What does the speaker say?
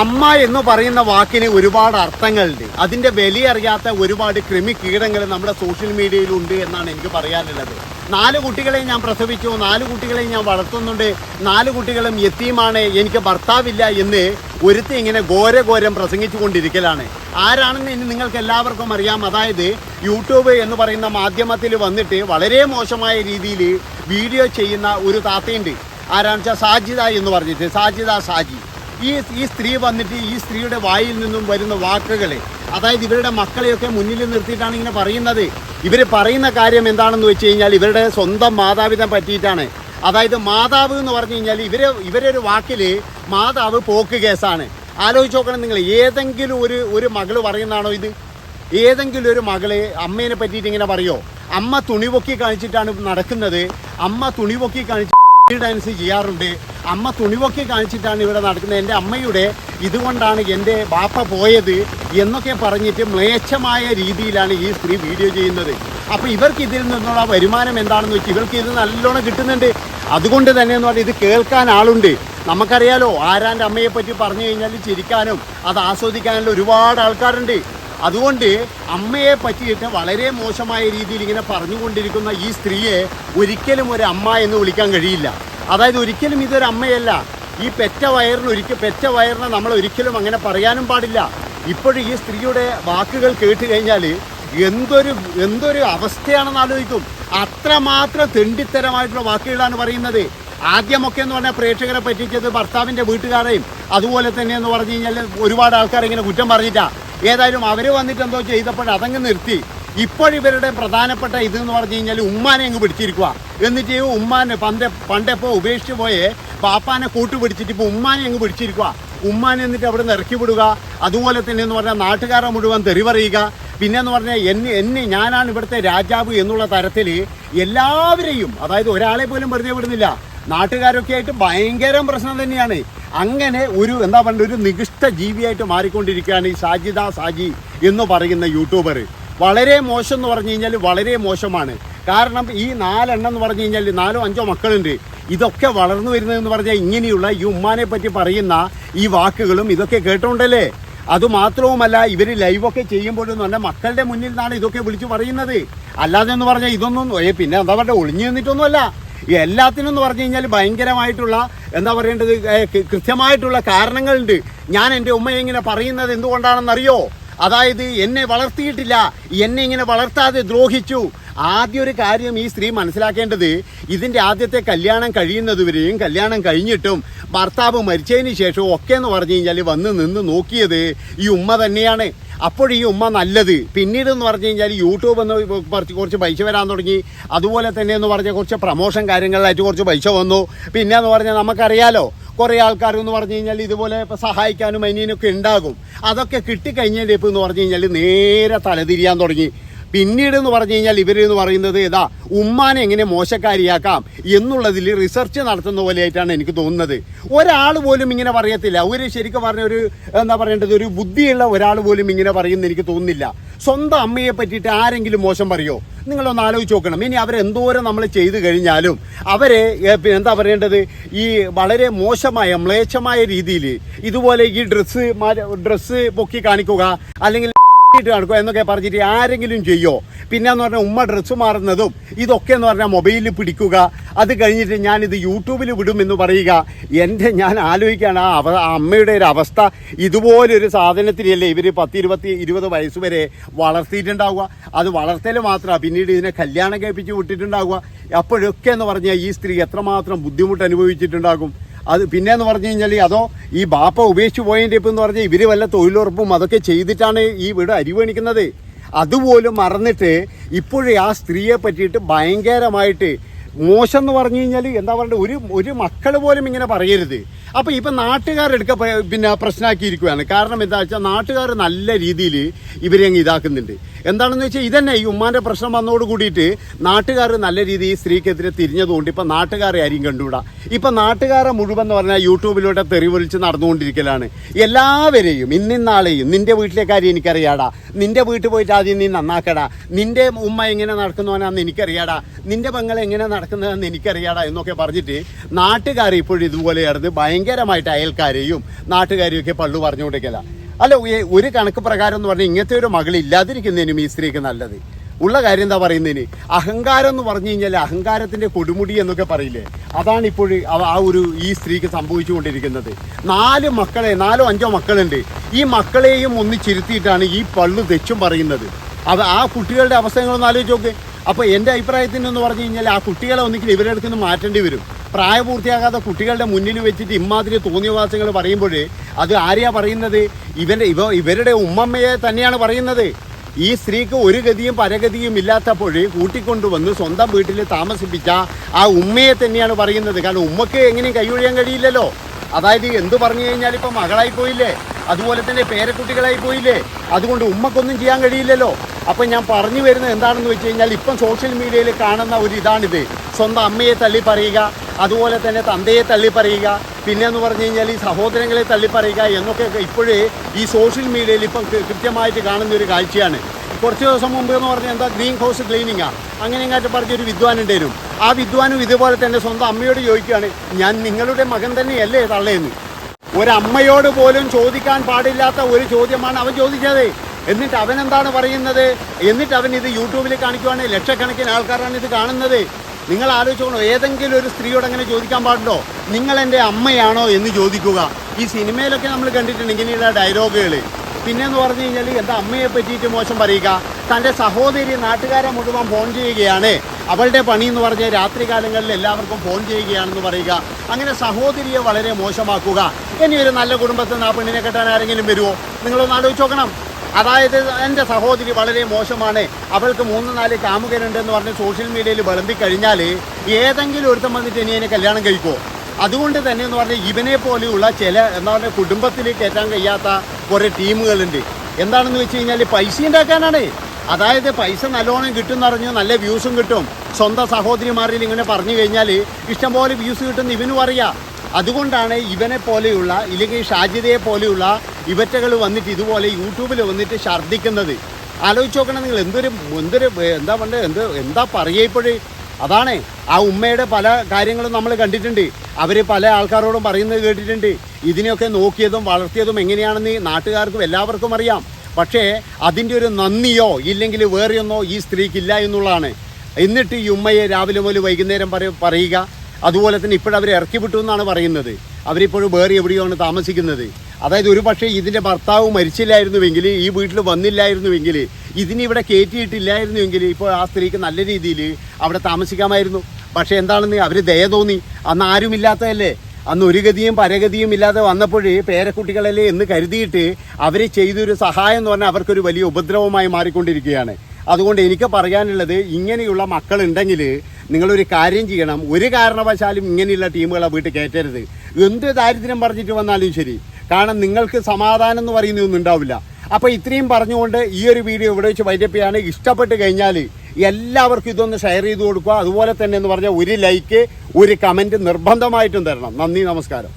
അമ്മ എന്ന് പറയുന്ന വാക്കിന് ഒരുപാട് അർത്ഥങ്ങളുണ്ട്. അതിന്റെ വലിയ അറിയാത്ത ഒരുപാട് കൃമി കീടങ്ങൾ നമ്മുടെ സോഷ്യൽ മീഡിയയിലുണ്ട് എന്നാണ് എനിക്ക് പറയാനുള്ളത്. നാല് കുട്ടികളെ ഞാൻ പ്രസവിച്ചു. നാല് കുട്ടികളെ ഞാൻ വളർത്തുന്നുണ്ട്. നാല് കുട്ടികളും എത്തിയുമാണ്. എനിക്ക് ഭർത്താവില്ല എന്ന് ഒരുത്തി ഇങ്ങനെ ഘോരഘോരം പ്രസംഗിച്ചു കൊണ്ടിരിക്കലാണ് ആരാണെന്ന് ഇനി നിങ്ങൾക്ക് എല്ലാവർക്കും അറിയാം. അതായത് യൂട്യൂബ് എന്ന് പറയുന്ന മാധ്യമത്തിൽ വന്നിട്ട് വളരെ മോശമായ രീതിയിൽ വീഡിയോ ചെയ്യുന്ന ഒരു താത്തയുണ്ട്. ആരാണെന്ന് വെച്ചാൽ സാജിദ എന്ന് പറഞ്ഞിട്ട്. സാജിദ സാജി. ഈ ഈ സ്ത്രീ വന്നിട്ട് ഈ സ്ത്രീയുടെ വായിൽ നിന്നും വരുന്ന വാക്കുകൾ അതായത് ഇവരുടെ മക്കളെയൊക്കെ മുന്നിൽ നിർത്തിയിട്ടാണ് ഇങ്ങനെ പറയുന്നത്. ഇവർ പറയുന്ന കാര്യം എന്താണെന്ന് വെച്ച് കഴിഞ്ഞാൽ ഇവരുടെ സ്വന്തം മാതാപിതാ പറ്റിയിട്ടാണ്. അതായത് മാതാവ് എന്ന് പറഞ്ഞു കഴിഞ്ഞാൽ ഇവരെ ഇവരൊരു വാക്കിൽ മാതാവ് പോക്ക് കേസാണ്. ആലോചിച്ച് നോക്കണം നിങ്ങൾ ഏതെങ്കിലും ഒരു ഒരു മകൾ പറയുന്നതാണോ ഇത്? ഏതെങ്കിലും ഒരു മകളെ അമ്മേനെ പറ്റിയിട്ട് ഇങ്ങനെ പറയോ? അമ്മ തുണിപൊക്കി കാണിച്ചിട്ടാണ് നടക്കുന്നത്. അമ്മ തുണിപൊക്കി കാണിച്ച് ഡാൻസ് ചെയ്യാറുണ്ട്. അമ്മ തുണിവൊക്കെ കാണിച്ചിട്ടാണ് ഇവിടെ നടക്കുന്നത്. എന്റെ അമ്മയുടെ ഇതുകൊണ്ടാണ് എന്റെ ബാപ്പ പോയത് എന്നൊക്കെ പറഞ്ഞിട്ട് മ്ലേച്ഛമായ രീതിയിലാണ് ഈ സ്ത്രീ വീഡിയോ ചെയ്യുന്നത്. അപ്പോൾ ഇവർക്ക് ഇതിൽ നിന്നുള്ള വരുമാനം എന്താണെന്ന് വെച്ചാൽ ഇവർക്ക് ഇത് നല്ലോണം കിട്ടുന്നുണ്ട്. അതുകൊണ്ട് തന്നെ എന്ന് പറഞ്ഞാൽ ഇത് കേൾക്കാൻ ആളുണ്ട്. നമുക്കറിയാലോ ആരാന്റെ അമ്മയെ പറ്റി പറഞ്ഞു കഴിഞ്ഞാൽ ചിരിക്കാനും അത് ആസ്വദിക്കാനുള്ള ഒരുപാട് ആൾക്കാരുണ്ട്. അതുകൊണ്ട് അമ്മയെ പറ്റിയിട്ട് വളരെ മോശമായ രീതിയിൽ ഇങ്ങനെ പറഞ്ഞുകൊണ്ടിരിക്കുന്ന ഈ സ്ത്രീയെ ഒരിക്കലും ഒരു അമ്മ എന്ന് വിളിക്കാൻ കഴിയില്ല. അതായത് ഒരിക്കലും ഇതൊരു അമ്മയല്ല. ഈ പെറ്റ വയറിന് ഒരിക്കൽ പെറ്റ വയറിനെ നമ്മൾ ഒരിക്കലും അങ്ങനെ പറയാനും പാടില്ല. ഇപ്പോഴും ഈ സ്ത്രീയുടെ വാക്കുകൾ കേട്ട് കഴിഞ്ഞാൽ എന്തൊരു എന്തൊരു അവസ്ഥയാണെന്ന് ആലോചിക്കും. അത്രമാത്രം തെണ്ടിത്തരമായിട്ടുള്ള വാക്കുകളാണ് പറയുന്നത്. ആദ്യമൊക്കെ എന്ന് പറഞ്ഞാൽ പ്രേക്ഷകരെ പറ്റിച്ചത് ഭർത്താവിന്റെ വീട്ടുകാരെയും അതുപോലെ തന്നെ എന്ന് പറഞ്ഞു കഴിഞ്ഞാൽ ഒരുപാട് ആൾക്കാർ ഇങ്ങനെ കുറ്റം പറഞ്ഞിട്ടാണ് ഏതായാലും അവർ വന്നിട്ട് എന്തോ ചെയ്തപ്പോൾ അതങ്ങ് നിർത്തി. ഇപ്പോഴിവരുടെ പ്രധാനപ്പെട്ട ഇതെന്ന് പറഞ്ഞു കഴിഞ്ഞാൽ ഉമ്മാനെ അങ്ങ് പിടിച്ചിരിക്കുക എന്നിട്ട് ഉമ്മാനെ പണ്ട് പണ്ടെപ്പോ ഉപേക്ഷിച്ച് പോയേ പാപ്പാനെ കൂട്ടുപിടിച്ചിട്ട് ഇപ്പോൾ ഉമ്മാനെ അങ്ങ് പിടിച്ചിരിക്കുക ഉമ്മാനെ എന്നിട്ട് അവിടെ നിന്ന് ഇറക്കി വിടുക. അതുപോലെ തന്നെ എന്ന് പറഞ്ഞാൽ നാട്ടുകാരെ മുഴുവൻ തെറിവറിയുക. പിന്നെ എന്ന് പറഞ്ഞാൽ എന്നെ എന്നെ ഞാനാണ് ഇവിടുത്തെ രാജാവ് എന്നുള്ള തരത്തിൽ എല്ലാവരെയും അതായത് ഒരാളെ പോലും വെറുതെ വിടുന്നില്ല. നാട്ടുകാരൊക്കെ ആയിട്ട് ഭയങ്കര പ്രശ്നം തന്നെയാണ്. അങ്ങനെ ഒരു എന്താ പറയുക ഒരു നികൃഷ്ട ജീവിയായിട്ട് മാറിക്കൊണ്ടിരിക്കുകയാണ് ഈ സാജിദ സാജി എന്ന് പറയുന്ന യൂട്യൂബർ വളരെ മോശം എന്ന് പറഞ്ഞു കഴിഞ്ഞാൽ വളരെ മോശമാണ്. കാരണം ഈ നാലെണ്ണം എന്ന് പറഞ്ഞു കഴിഞ്ഞാൽ നാലോ അഞ്ചോ മക്കളുണ്ട്. ഇതൊക്കെ വളർന്നു വരുന്നതെന്ന് പറഞ്ഞാൽ ഇങ്ങനെയുള്ള ഈ ഉമ്മാനെ പറ്റി പറയുന്ന ഈ വാക്കുകളും ഇതൊക്കെ കേട്ടോണ്ടല്ലേ? അതുമാത്രവുമല്ല ഇവർ ലൈവൊക്കെ ചെയ്യുമ്പോഴെന്ന് പറഞ്ഞാൽ മക്കളുടെ മുന്നിൽ നിന്നാണ് ഇതൊക്കെ വിളിച്ചു പറയുന്നത്. അല്ലാതെ എന്ന് പറഞ്ഞാൽ ഇതൊന്നും പിന്നെ എന്താ പറയുക ഒളിഞ്ഞു നിന്നിട്ടൊന്നുമല്ല. എല്ലാത്തിനും എന്ന് പറഞ്ഞു കഴിഞ്ഞാൽ ഭയങ്കരമായിട്ടുള്ള എന്താ പറയേണ്ടത് കൃത്യമായിട്ടുള്ള കാരണങ്ങളുണ്ട്. ഞാൻ എന്റെ ഉമ്മയെ ഇങ്ങനെ പറയുന്നത് എന്തുകൊണ്ടാണെന്നറിയോ? അതായത് എന്നെ വളർത്തിയിട്ടില്ല എന്നെ ഇങ്ങനെ വളർത്താതെ ദ്രോഹിച്ചു. ആദ്യ ഒരു കാര്യം ഈ സ്ത്രീ മനസ്സിലാക്കേണ്ടത് ഇതിന്റെ ആദ്യത്തെ കല്യാണം കഴിയുന്നതുവരെയും കല്യാണം കഴിഞ്ഞിട്ടും ഭർത്താവ് മരിച്ചതിന് ശേഷവും ഒക്കെ എന്ന് പറഞ്ഞു കഴിഞ്ഞാൽ വന്ന് നിന്ന് നോക്കിയത് ഈ ഉമ്മ തന്നെയാണ്. അപ്പോൾ ഈ ഉമ്മ നല്ലത്. പിന്നീട് എന്ന് പറഞ്ഞു കഴിഞ്ഞാൽ യൂട്യൂബ് എന്ന് കുറച്ച് കുറച്ച് പൈസ വരാൻ തുടങ്ങി. അതുപോലെ തന്നെ എന്ന് പറഞ്ഞാൽ കുറച്ച് പ്രമോഷൻ കാര്യങ്ങളിലായിട്ട് കുറച്ച് പൈസ വന്നു. പിന്നെ എന്ന് പറഞ്ഞാൽ നമുക്കറിയാലോ കുറേ ആൾക്കാർ എന്ന് പറഞ്ഞു കഴിഞ്ഞാൽ ഇതുപോലെ സഹായിക്കാനും അതിനൊക്കെ ഉണ്ടാകും. അതൊക്കെ കിട്ടിക്കഴിഞ്ഞതിന്റെ ഇപ്പം എന്ന് പറഞ്ഞു കഴിഞ്ഞാൽ നേരെ തലതിരിയാൻ തുടങ്ങി. പിന്നീട് എന്ന് പറഞ്ഞു കഴിഞ്ഞാൽ ഇവരെന്ന് പറയുന്നത് ഇതാ ഉമ്മാനെ എങ്ങനെ മോശക്കാരിയാക്കാം എന്നുള്ളതിൽ റിസർച്ച് നടത്തുന്ന പോലെയായിട്ടാണ് എനിക്ക് തോന്നുന്നത്. ഒരാൾ പോലും ഇങ്ങനെ പറയത്തില്ല. ഒരു ശരിക്കും പറഞ്ഞ ഒരു എന്താ പറയേണ്ടത് ഒരു ബുദ്ധിയുള്ള ഒരാൾ പോലും ഇങ്ങനെ പറയുമെന്ന് എനിക്ക് തോന്നുന്നില്ല. സ്വന്തം അമ്മയെ പറ്റിയിട്ട് ആരെങ്കിലും മോശം പറയോ? നിങ്ങളൊന്ന് ആലോചിച്ച് നോക്കണം. ഇനി അവരെന്തോരം നമ്മൾ ചെയ്തു കഴിഞ്ഞാലും അവരെ എന്താ പറയേണ്ടത്? ഈ വളരെ മോശമായ മ്ലേച്ഛമായ രീതിയിൽ ഇതുപോലെ ഈ ഡ്രസ്സ് ഡ്രസ്സ് പൊക്കി കാണിക്കുക അല്ലെങ്കിൽ ഇട്ട് നടക്കുക എന്നൊക്കെ പറഞ്ഞിട്ട് ആരെങ്കിലും ചെയ്യോ? പിന്നെ എന്ന് പറഞ്ഞാൽ ഉമ്മ ഡ്രസ്സ് മാറുന്നതും ഇതൊക്കെ എന്ന് പറഞ്ഞാൽ മൊബൈലിൽ പിടിക്കുക. അത് കഴിഞ്ഞിട്ട് ഞാനിത് യൂട്യൂബിൽ വിടും എന്ന് പറയുക. എന്റെ ഞാൻ ആലോചിക്കുകയാണ് ആ അവ അമ്മയുടെ ഒരു അവസ്ഥ ഇതുപോലൊരു സാധനത്തിനല്ലേ ഇവർ പത്ത് ഇരുപത്തി ഇരുപത് വയസ്സ് വരെ വളർത്തിയിട്ടുണ്ടാവുക. അത് വളർത്തൽ മാത്രമാണ് പിന്നീട് ഇതിനെ കല്യാണം കഴിപ്പിച്ച് വിട്ടിട്ടുണ്ടാവുക. അപ്പോഴൊക്കെ എന്ന് പറഞ്ഞാൽ ഈ സ്ത്രീ എത്രമാത്രം ബുദ്ധിമുട്ട് അനുഭവിച്ചിട്ടുണ്ടാകും. അത് പിന്നെ എന്ന് പറഞ്ഞു കഴിഞ്ഞാൽ അതോ ഈ ബാപ്പ ഉപേക്ഷിച്ച് പോയതിന്റെ ഇപ്പം എന്ന് പറഞ്ഞാൽ ഇവർ വല്ല തൊഴിലുറപ്പും അതൊക്കെ ചെയ്തിട്ടാണ് ഈ വീട് അരിവണിക്കുന്നത് അതുപോലും മറന്നിട്ട് ഇപ്പോഴും ആ സ്ത്രീയെ പറ്റിയിട്ട് ഭയങ്കരമായിട്ട് മോശം എന്ന് പറഞ്ഞു കഴിഞ്ഞാൽ എന്താ പറയുക ഒരു ഒരു മക്കൾ പോലും ഇങ്ങനെ പറയരുത്. അപ്പോൾ ഇപ്പം നാട്ടുകാരെടുക്ക പിന്നെ പ്രശ്നമാക്കിയിരിക്കുകയാണ് കാരണം എന്താ വെച്ചാൽ നാട്ടുകാർ നല്ല രീതിയിൽ ഇവരെ അങ്ങ് ഇതാക്കുന്നുണ്ട്. എന്താണെന്ന് വെച്ചാൽ ഇതന്നെ ഈ ഉമ്മാന്റെ പ്രശ്നം വന്നോട് കൂടിയിട്ട് നാട്ടുകാർ നല്ല രീതിയിൽ സ്ത്രീക്കെതിരെ തിരിഞ്ഞതുകൊണ്ട് ഇപ്പം നാട്ടുകാരെ ആരും കണ്ടുകൂടാ? ഇപ്പം നാട്ടുകാരെ മുഴുവൻ എന്ന് പറഞ്ഞാൽ യൂട്യൂബിലൂടെ തെറിവൊലിച്ച് നടന്നുകൊണ്ടിരിക്കലാണ്. എല്ലാവരെയും ഇന്നിന്നാളെയും നിന്റെ വീട്ടിലെ കാര്യം എനിക്കറിയാടാ. നിന്റെ വീട്ടിൽ പോയിട്ട് ആദ്യം നീ നന്നാക്കടാ. നിന്റെ ഉമ്മ എങ്ങനെ നടക്കുന്നവനാന്ന് എനിക്കറിയാടാ. നിന്റെ പെങ്ങൾ എങ്ങനെ നടക്കുന്നതെന്ന് എനിക്കറിയാടാ എന്നൊക്കെ പറഞ്ഞിട്ട് നാട്ടുകാർ ഇപ്പോഴും ഇതുപോലെ ഇടന്ന് ഭയങ്കരമായിട്ട് അയൽക്കാരെയും നാട്ടുകാരെയും ഒക്കെ പള്ളു പറഞ്ഞുകൊണ്ടിരിക്കല. അല്ല ഒരു കണക്ക് പ്രകാരം എന്ന് പറഞ്ഞാൽ ഇങ്ങനത്തെ ഒരു മകൾ ഇല്ലാതിരിക്കുന്നതിനും ഈ സ്ത്രീക്ക് നല്ലത്. ഉള്ള കാര്യം എന്താ പറയുന്നതിന്? അഹങ്കാരം എന്ന് പറഞ്ഞു കഴിഞ്ഞാൽ അഹങ്കാരത്തിന്റെ കൊടുമുടി എന്നൊക്കെ പറയില്ലേ? അതാണ് ഇപ്പോൾ ആ ഒരു ഈ സ്ത്രീക്ക് സംഭവിച്ചുകൊണ്ടിരിക്കുന്നത്. നാല് മക്കളെ നാലോ അഞ്ചോ മക്കളുണ്ട്. ഈ മക്കളെയും ഒന്നിച്ചിരുത്തിയിട്ടാണ് ഈ പള്ളു തെച്ചും പറയുന്നത്. അത് ആ കുട്ടികളുടെ അവസ്ഥകളൊന്ന് ആലോചിച്ച് നോക്ക്. അപ്പോൾ എന്റെ അഭിപ്രായത്തിന് എന്ന് പറഞ്ഞു കഴിഞ്ഞാൽ ആ കുട്ടികളെ ഒന്നിക്കൽ നിന്ന് മാറ്റേണ്ടി വരും. പ്രായപൂർത്തിയാകാത്ത കുട്ടികളുടെ മുന്നിൽ വെച്ചിട്ട് ഇമാതിരി തോന്നിയവാസങ്ങൾ പറയുമ്പോൾ അത് ആരെയാ പറയുന്നത്? ഇവന്റെ ഇവ ഇവരുടെ ഉമ്മമ്മയെ തന്നെയാണ് പറയുന്നത്. ഈ സ്ത്രീക്ക് ഒരു ഗതിയും പരഗതിയും ഇല്ലാത്തപ്പോൾ കൂട്ടിക്കൊണ്ടുവന്ന് സ്വന്തം വീട്ടിൽ താമസിപ്പിച്ച ആ ഉമ്മയെ തന്നെയാണ് പറയുന്നത്. കാരണം ഉമ്മക്ക് എങ്ങനെയും കൈയൊഴിയാൻ കഴിയില്ലല്ലോ. അതായത് എന്ത് പറഞ്ഞു കഴിഞ്ഞാൽ ഇപ്പം മകളായി പോയില്ലേ? അതുപോലെ തന്നെ പേരക്കുട്ടികളായി പോയില്ലേ? അതുകൊണ്ട് ഉമ്മക്കൊന്നും ചെയ്യാൻ കഴിയില്ലല്ലോ. അപ്പം ഞാൻ പറഞ്ഞു വരുന്നത് എന്താണെന്ന് വെച്ച് കഴിഞ്ഞാൽ ഇപ്പം സോഷ്യൽ മീഡിയയിൽ കാണുന്ന ഒരു ഇതാണിത്. സ്വന്തം അമ്മയെ തള്ളി പറയുക അതുപോലെ തന്നെ തന്തയെ തള്ളിപ്പറയുക. പിന്നെയെന്ന് പറഞ്ഞു കഴിഞ്ഞാൽ ഈ സഹോദരങ്ങളെ തള്ളിപ്പറയുക എന്നൊക്കെ ഇപ്പോഴേ ഈ സോഷ്യൽ മീഡിയയിൽ ഇപ്പം കൃത്യമായിട്ട് കാണുന്ന ഒരു കാഴ്ചയാണ്. കുറച്ച് ദിവസം മുമ്പ് എന്ന് പറഞ്ഞാൽ എന്താ ഗ്രീൻ ഹൗസ് ക്ലീനിങ്ങാണ് അങ്ങനെ ഇങ്ങോട്ട് പറഞ്ഞൊരു വിദ്വാൻ ഉണ്ടായിരുന്നു ആ വിദ്വാനും ഇതുപോലെ തന്നെ സ്വന്തം അമ്മയോട് ചോദിക്കുകയാണ് ഞാൻ നിങ്ങളുടെ മകൻ തന്നെയല്ലേ തള്ളയെന്ന് ഒരമ്മയോട് പോലും ചോദിക്കാൻ പാടില്ലാത്ത ഒരു ചോദ്യമാണ് അവൻ ചോദിച്ചത്. എന്നിട്ട് അവൻ എന്താണ് പറയുന്നത്? എന്നിട്ട് അവൻ ഇത് യൂട്യൂബിൽ കാണിക്കുവാണ്. ലക്ഷക്കണക്കിന് ആൾക്കാരാണ് ഇത് കാണുന്നത്. നിങ്ങൾ ആലോചിച്ചോളൂ ഏതെങ്കിലും ഒരു സ്ത്രീയോട് അങ്ങനെ ചോദിക്കാൻ പാടുണ്ടോ? നിങ്ങൾ എന്റെ അമ്മയാണോ എന്ന് ചോദിക്കുക. ഈ സിനിമയിലൊക്കെ നമ്മൾ കണ്ടിട്ടുണ്ട് ഇങ്ങനെയുള്ള ഡയലോഗുകൾ പിന്നെ എന്ന് പറഞ്ഞു കഴിഞ്ഞാൽ എന്റെ അമ്മയെ പറ്റിയിട്ട് മോശം പറയുക. തന്റെ സഹോദരി നാട്ടുകാരെ മുഴുവൻ ഫോൺ ചെയ്യുകയാണ്. അവളുടെ പണി എന്ന് പറഞ്ഞാൽ രാത്രി കാലങ്ങളിൽ എല്ലാവർക്കും ഫോൺ ചെയ്യുകയാണെന്ന് പറയുക. അങ്ങനെ സഹോദരിയെ വളരെ മോശമാക്കുക. ഇനി ഒരു നല്ല കുടുംബത്തിൽ നിന്ന് ആ പെണ്ണിനെ കെട്ടാൻ ആരെങ്കിലും വരുമോ നിങ്ങളൊന്ന് ആലോചിച്ച് നോക്കണം. അതായത് എന്റെ സഹോദരി വളരെ മോശമാണ്. അവൾക്ക് മൂന്ന് നാല് കാമുകരുണ്ടെന്ന് പറഞ്ഞ് സോഷ്യൽ മീഡിയയിൽ വിളമ്പി കഴിഞ്ഞാൽ ഏതെങ്കിലും ഒരുത്തം വന്നിട്ട് ഇനി അതിനെ കല്യാണം കഴിക്കുമോ അതുകൊണ്ട് തന്നെ എന്ന് പറഞ്ഞാൽ ഇവനെ പോലെയുള്ള ചില എന്താ പറയുക കുടുംബത്തിൽ കയറ്റാൻ കഴിയാത്ത കുറേ ടീമുകളുണ്ട്. എന്താണെന്ന് വെച്ച് കഴിഞ്ഞാൽ പൈസ ഉണ്ടാക്കാനാണ്. അതായത് പൈസ നല്ലോണം കിട്ടും എന്നറിഞ്ഞു നല്ല വ്യൂസും കിട്ടും. സ്വന്തം സഹോദരിമാരിൽ ഇങ്ങനെ പറഞ്ഞു കഴിഞ്ഞാൽ ഇഷ്ടംപോലെ വ്യൂസ് കിട്ടുന്ന ഇവനും അറിയാം. അതുകൊണ്ടാണ് ഇവനെ പോലെയുള്ള ഇല്ലെങ്കിൽ ഷാജിദയെ പോലെയുള്ള ഇവറ്റകൾ വന്നിട്ട് ഇതുപോലെ യൂട്യൂബിൽ വന്നിട്ട് ഛർദ്ദിക്കുന്നത്. ആലോചിച്ച് നോക്കണം നിങ്ങൾ എന്തൊരു എന്തൊരു എന്താ പണ്ട് എന്ത് എന്താ പറയുക ഇപ്പോഴേ? അതാണ്. ആ ഉമ്മയുടെ പല കാര്യങ്ങളും നമ്മൾ കണ്ടിട്ടുണ്ട്. അവർ പല ആൾക്കാരോടും പറയുന്നത് കേട്ടിട്ടുണ്ട്. ഇതിനെയൊക്കെ നോക്കിയതും വളർത്തിയതും എങ്ങനെയാണെന്ന് നാട്ടുകാർക്കും എല്ലാവർക്കും അറിയാം. പക്ഷേ അതിന്റെ ഒരു നന്ദിയോ ഇല്ലെങ്കിൽ വേറെയൊന്നോ ഈ സ്ത്രീക്കില്ല എന്നുള്ളതാണ്. എന്നിട്ട് ഈ ഉമ്മയെ രാവിലെ മുതൽ വൈകുന്നേരം പറ- പറയുക. അതുപോലെ തന്നെ ഇപ്പോഴവരെ ഇറക്കി വിട്ടു എന്നാണ് പറയുന്നത്. അവരിപ്പോഴും വേറെ എവിടെയോ ആണ് താമസിക്കുന്നത്. അതായത് ഒരു പക്ഷേ ഇതിന്റെ ഭർത്താവ് മരിച്ചില്ലായിരുന്നുവെങ്കിൽ ഈ വീട്ടിൽ വന്നില്ലായിരുന്നുവെങ്കിൽ ഇതിനിവിടെ കയറ്റിയിട്ടില്ലായിരുന്നുവെങ്കിൽ ഇപ്പോൾ ആ സ്ത്രീക്ക് നല്ല രീതിയിൽ അവിടെ താമസിക്കാമായിരുന്നു. പക്ഷേ എന്താണെന്ന് അവർ ദയ തോന്നി. അന്ന് ആരുമില്ലാത്തതല്ലേ? അന്ന് ഒരു ഗതിയും പരഗതിയും ഇല്ലാതെ വന്നപ്പോഴേ പേരക്കുട്ടികളല്ലേ എന്ന് കരുതിയിട്ട് അവർ ചെയ്തൊരു സഹായം എന്ന് പറഞ്ഞാൽ അവർക്കൊരു വലിയ ഉപദ്രവമായി മാറിക്കൊണ്ടിരിക്കുകയാണ്. അതുകൊണ്ട് എനിക്ക് പറയാനുള്ളത് ഇങ്ങനെയുള്ള മക്കളുണ്ടെങ്കിൽ നിങ്ങളൊരു കാര്യം ചെയ്യണം. ഒരു കാരണവശാലും ഇങ്ങനെയുള്ള ടീമുകളെ വീട്ടിൽ കയറ്റരുത്. എന്ത് ദാരിദ്ര്യം പറഞ്ഞിട്ട് വന്നാലും ശരി. കാരണം നിങ്ങൾക്ക് സമാധാനം എന്ന് പറയുന്നതൊന്നും ഉണ്ടാവില്ല. അപ്പോൾ ഇത്രയും പറഞ്ഞുകൊണ്ട് ഈ ഒരു വീഡിയോ ഇവിടെ വെച്ച് വൈകിപ്പിയാണ് ഇഷ്ടപ്പെട്ട് കഴിഞ്ഞാൽ എല്ലാവർക്കും ഇതൊന്ന് ഷെയർ ചെയ്ത് കൊടുക്കുക. അതുപോലെ തന്നെ എന്ന് പറഞ്ഞാൽ ഒരു ലൈക്ക് ഒരു കമന്റ് നിർബന്ധമായിട്ടും തരണം. നന്ദി നമസ്കാരം.